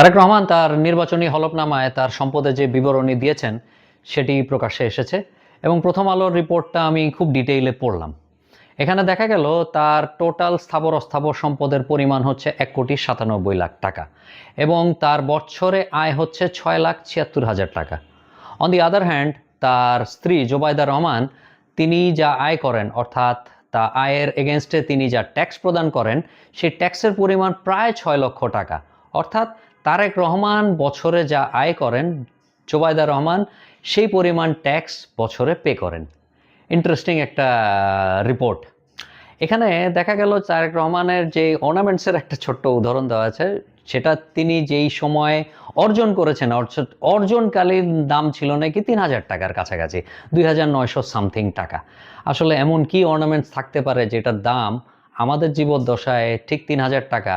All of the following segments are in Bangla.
তারেক রহমান তার নির্বাচনী হলফনামায় তার সম্পদের যে বিবরণী দিয়েছেন, সেটি প্রকাশ্যে এসেছে এবং প্রথম আলোর রিপোর্টটা আমি খুব ডিটেইলে পড়লাম। এখানে দেখা গেল, তার টোটাল স্থাবর অস্থাবর সম্পদের পরিমাণ হচ্ছে এক কোটি সাতানব্বই লাখ টাকা এবং তার বছরে আয় হচ্ছে ছয় লাখ ছিয়াত্তর হাজার টাকা। অন দি আদার হ্যান্ড তার স্ত্রী জোবায়দা রহমান, তিনি যা আয় করেন, অর্থাৎ তা আয়ের এগেনস্টে তিনি যা ট্যাক্স প্রদান করেন, সেই ট্যাক্সের পরিমাণ প্রায় ছয় লক্ষ টাকা। অর্থাৎ তারেক রহমান বছরে যা আয় করেন, জোবায়দা রহমান সেই পরিমাণ ট্যাক্স বছরে পে করেন। ইন্টারেস্টিং একটা রিপোর্ট এখানে দেখা গেল তারেক রহমানের যে অর্নামেন্টসের একটা ছোট্ট উদাহরণ দেওয়া আছে, সেটা তিনি যেই সময় অর্জন করেছেন অর্জনকালীন দাম ছিল নাকি তিন হাজার টাকার কাছাকাছি, দুই হাজার নয়শো সামথিং টাকা। আসলে এমন কি অর্নামেন্টস থাকতে পারে যেটার দাম আমাদের জীবদ্দশায় ঠিক তিন হাজার টাকা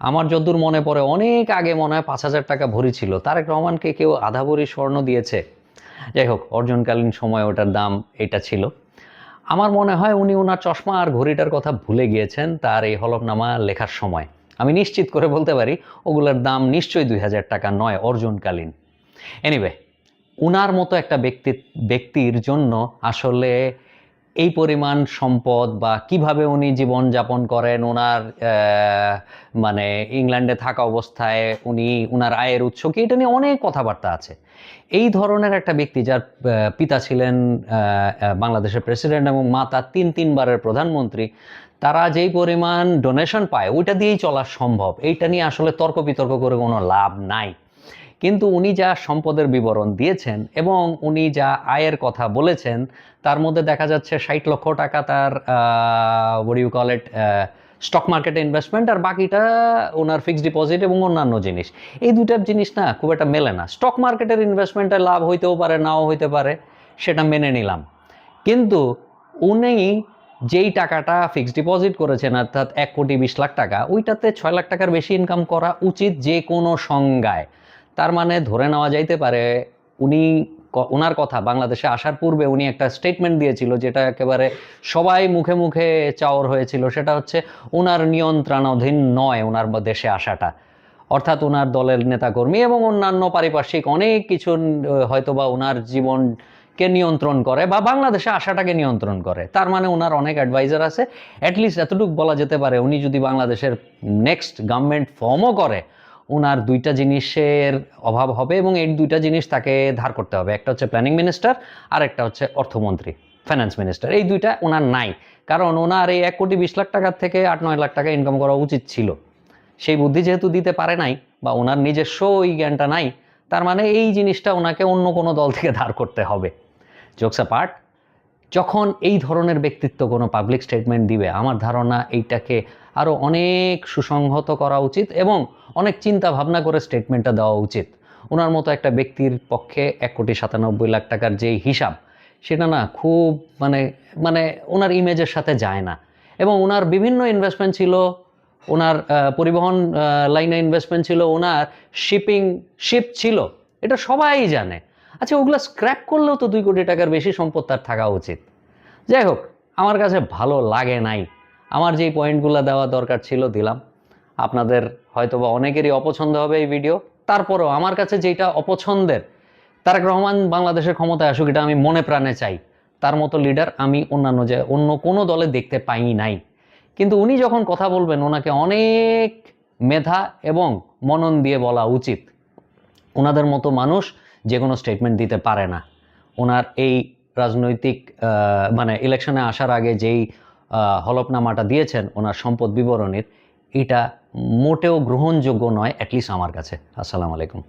আমার যদ্দূর মনে পড়ে, অনেক আগে মনে হয় পাঁচ হাজার টাকা ভরি ছিল। তারেক রহমানকে কেউ আধা ভরি স্বর্ণ দিয়েছে। যাই হোক, অর্জনকালীন সময় ওটার দাম এটা ছিল। আমার মনে হয় উনি ওনার চশমা আর ঘড়িটার কথা ভুলে গিয়েছেন তার এই হলফনামা লেখার সময়। আমি নিশ্চিত করে বলতে পারি, ওগুলোর দাম নিশ্চয়ই দুই হাজার টাকা নয়, অর্জনকালীন। এনিওয়ে উনার মতো একটা ব্যক্তি ব্যক্তির জন্য আসলে এই পরিমাণ সম্পদ বা কীভাবে উনি জীবন যাপন করেন ওনার মানে ইংল্যান্ডে থাকা অবস্থায় উনি ওনার আয়ের উৎস কি, এটা নিয়ে অনেক কথাবার্তা আছে। এই ধরনের একটা ব্যক্তি যার পিতা ছিলেন বাংলাদেশের প্রেসিডেন্ট এবং মাতা তিন, তিনবারের প্রধানমন্ত্রী, তারা যেই পরিমাণ ডোনেশন পায়, ওইটা দিয়েই চলা সম্ভব। এইটা নিয়ে আসলে তর্ক বিতর্ক করে কোনো লাভ নাই। কিন্তু উনি যা সম্পদের বিবরণ দিয়েছেন এবং উনি যা আয়ের কথা বলেছেন, তার মধ্যে দেখা যাচ্ছে ষাট লক্ষ টাকা তার ইউ কল ইট স্টক মার্কেটে ইনভেস্টমেন্ট আর বাকিটা ওনার ফিক্সড ডিপোজিট এবং অন্যান্য জিনিস। এই দুটার জিনিস না খুব একটা মেলে না। স্টক মার্কেটের ইনভেস্টমেন্টে লাভ হইতেও পারে, নাও হইতে পারে, সেটা মেনে নিলাম। কিন্তু উনি যেই টাকাটা ফিক্সড ডিপোজিট করেছেন, অর্থাৎ এক কোটি বিশ লাখ টাকা, ওইটাতে ছয় লাখ টাকার বেশি ইনকাম করা উচিত যে কোনো সংজ্ঞায়। তার মানে ধরে নেওয়া যাইতে পারে উনি ওনার কথা, বাংলাদেশে আসার পূর্বে উনি একটা স্টেটমেন্ট দিয়েছিল যেটা একেবারে সবাই মুখে মুখে চাওর হয়েছিল। সেটা হচ্ছে ওনার নিয়ন্ত্রণাধীন নয় ওনার দেশে আসাটা। অর্থাৎ ওনার দলের নেতাকর্মী এবং অন্যান্য পারিপার্শ্বিক অনেক কিছু হয়তোবা ওনার জীবনকে নিয়ন্ত্রণ করে বা বাংলাদেশে আসাটাকে নিয়ন্ত্রণ করে। তার মানে ওনার অনেক অ্যাডভাইজার আছে। অ্যাটলিস্ট এতটুকু বলা যেতে পারে, উনি যদি বাংলাদেশের নেক্সট গভর্নমেন্ট ফর্মও করে ওনার দুইটা জিনিসের অভাব হবে এবং এই দুইটা জিনিস তাকে ধার করতে হবে। একটা হচ্ছে প্ল্যানিং মিনিস্টার আর একটা হচ্ছে অর্থমন্ত্রী ফাইন্যান্স মিনিস্টার এই দুইটা ওনার নাই। কারণ ওনার এই এক কোটি বিশ লাখ টাকার থেকে আট নয় লাখ টাকা ইনকাম করা উচিত ছিল। সেই বুদ্ধি যেহেতু দিতে পারে নাই বা ওনার নিজস্ব ওই জ্ঞানটা নাই, তার মানে এই জিনিসটা ওনাকে অন্য কোনো দল থেকে ধার করতে হবে। জোকসা পার্ট যখন এই ধরনের ব্যক্তিত্ব কোনো পাবলিক স্টেটমেন্ট দিবে, আমার ধারণা এইটাকে আরও অনেক সুসংহত করা উচিত এবং অনেক চিন্তা ভাবনা করে স্টেটমেন্টটা দেওয়া উচিত। ওনার মতো একটা ব্যক্তির পক্ষে এক কোটি সাতানব্বই লাখ টাকার যেই হিসাব, সেটা না খুব মানে মানে ওনার ইমেজের সাথে যায় না। এবং ওনার বিভিন্ন ইনভেস্টমেন্ট ছিল, ওনার পরিবহন লাইনে ইনভেস্টমেন্ট ছিল, ওনার শিপিং শিপ ছিল, এটা সবাই জানে। আচ্ছা ওগুলো স্ক্র্যাপ করলেও তো দুই কোটি টাকার বেশি সম্পদ তার থাকা উচিত। যাই হোক, আমার কাছে ভালো লাগে নাই। আমার যেই পয়েন্টগুলো দেওয়া দরকার ছিল, দিলাম। আপনাদের হয়তোবা অনেকেরই অপছন্দ হবে এই ভিডিও। তারপরেও আমার কাছে যেটা অপছন্দের, তারেক রহমান বাংলাদেশের ক্ষমতায় আসুক, এটা আমি মনে প্রাণে চাই। তার মতো লিডার আমি অন্যান্য যে, অন্য কোনো দলে দেখতে পাই নাই। কিন্তু উনি যখন কথা বলবেন, ওনাকে অনেক মেধা এবং মনন দিয়ে বলা উচিত। ওনাদের মতো মানুষ যে কোনো স্টেটমেন্ট দিতে পারে না। ওনার এই রাজনৈতিক মানে ইলেকশনে আসার আগে যেই হলফনামাটা দিয়েছেন, ওনার সম্পদ বিবরণীর, এটা মোটেও গ্রহণযোগ্য নয় অ্যাটলিস্ট আমার কাছে। আসসালামু আলাইকুম।